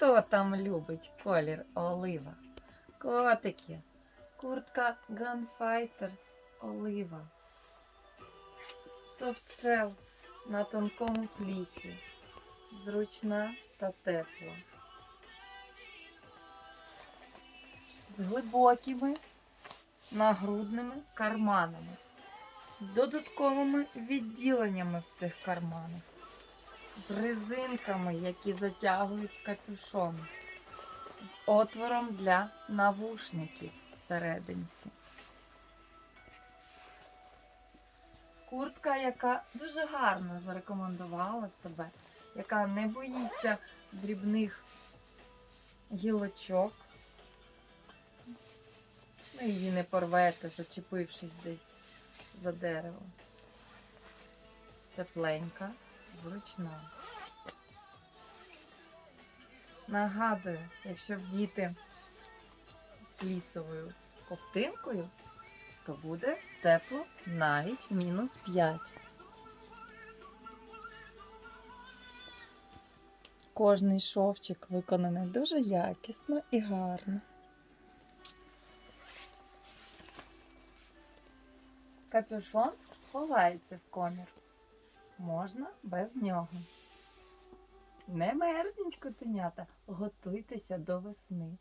Хто там любить колір олива? Котики. Куртка Gunfighter олива. Софтшел на тонкому флісі. Зручна та тепла. З глибокими нагрудними карманами. З додатковими відділеннями в цих карманах. З резинками, які затягують капюшон. З отвором для навушників всерединці. Куртка, яка дуже гарно зарекомендувала себе, яка не боїться дрібних гілочок. Ви її не порвете, зачепившись десь за дерево. Тепленька, зручна. Нагадую, якщо вдіти з флісовою ковтинкою, то буде тепло навіть мінус 5. Кожний шовчик виконаний дуже якісно і гарно. Капюшон ховається в комір. Можна без нього. Не мерзніть, котенята, готуйтеся до весни.